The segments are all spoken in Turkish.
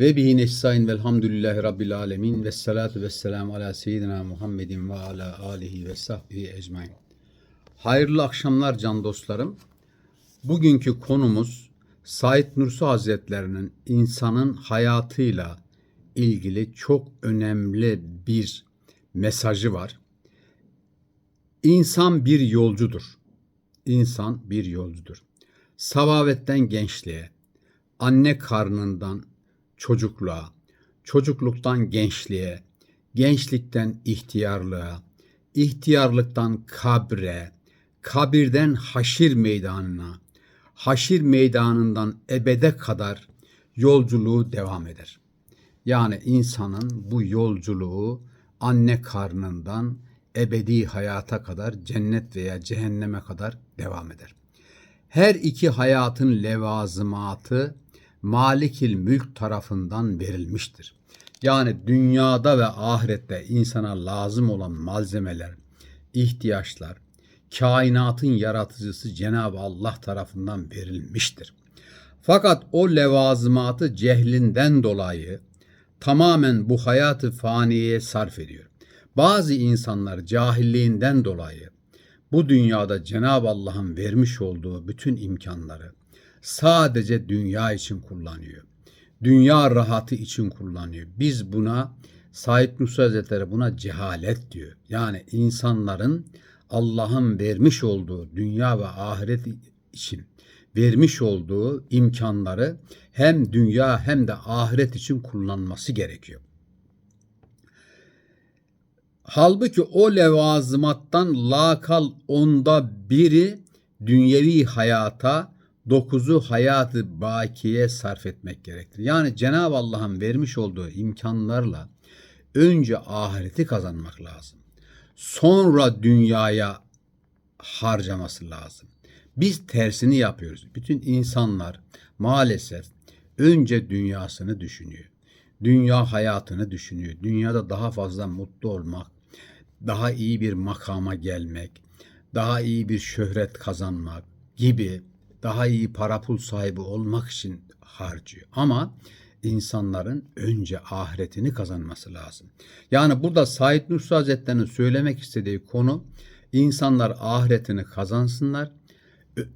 Ve bihi nestaîn velhamdülillahi rabbil alemin ve salatu ve selamu ala seyyidina Muhammedin ve ala alihi ve sahbihi ecmain. Hayırlı akşamlar can dostlarım. Bugünkü konumuz Said Nursi Hazretlerinin insanın hayatıyla ilgili çok önemli bir mesajı var. İnsan bir yolcudur. İnsan bir yolcudur. Savavetten gençliğe, anne karnından çocukluğa, çocukluktan gençliğe, gençlikten ihtiyarlığa, ihtiyarlıktan kabre, kabirden haşir meydanına, haşir meydanından ebede kadar yolculuğu devam eder. Yani insanın bu yolculuğu anne karnından ebedi hayata kadar cennet veya cehenneme kadar devam eder. Her iki hayatın levazımatı Malikil Mülk tarafından verilmiştir. Yani dünyada ve ahirette insana lazım olan malzemeler, ihtiyaçlar, kainatın yaratıcısı Cenab-ı Allah tarafından verilmiştir. Fakat o levazımatı cehlinden dolayı tamamen bu hayatı faniyeye sarf ediyor. Bazı insanlar cahilliğinden dolayı bu dünyada Cenab-ı Allah'ın vermiş olduğu bütün imkanları sadece dünya için kullanıyor. Dünya rahatı için kullanıyor. Biz buna Said Nursi Hazretleri buna cehalet diyor. Yani insanların Allah'ın vermiş olduğu dünya ve ahiret için vermiş olduğu imkanları hem dünya hem de ahiret için kullanması gerekiyor. Halbuki o levazımattan lakal onda biri dünyevi hayata, dokuzu hayatı bakiye sarf etmek gerektir. Yani Cenab-ı Allah'ın vermiş olduğu imkanlarla önce ahireti kazanmak lazım. Sonra dünyaya harcaması lazım. Biz tersini yapıyoruz. Bütün insanlar maalesef önce dünyasını düşünüyor. Dünya hayatını düşünüyor. Dünyada daha fazla mutlu olmak, daha iyi bir makama gelmek, daha iyi bir şöhret kazanmak gibi daha iyi para pul sahibi olmak için harcıyor. Ama insanların önce ahiretini kazanması lazım. Yani burada Said Nursi Hazretleri'nin söylemek istediği konu insanlar ahiretini kazansınlar.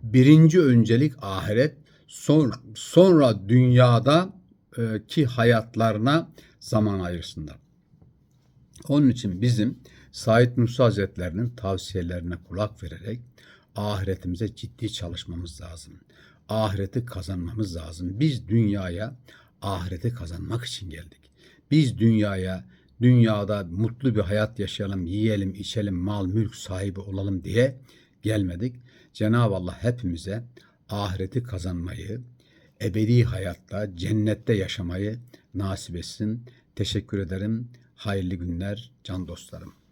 Birinci öncelik ahiret, sonra, sonra dünyada e, ki hayatlarına zaman ayırsınlar. Onun için bizim Said Nursi Hazretlerinin tavsiyelerine kulak vererek ahiretimize ciddi çalışmamız lazım. Ahireti kazanmamız lazım. Biz dünyaya ahireti kazanmak için geldik. Biz dünyaya dünyada mutlu bir hayat yaşayalım, yiyelim, içelim, mal, mülk sahibi olalım diye gelmedik. Cenab-ı Allah hepimize ahireti kazanmayı, ebedi hayatta, cennette yaşamayı nasip etsin. Teşekkür ederim. Hayırlı günler can dostlarım.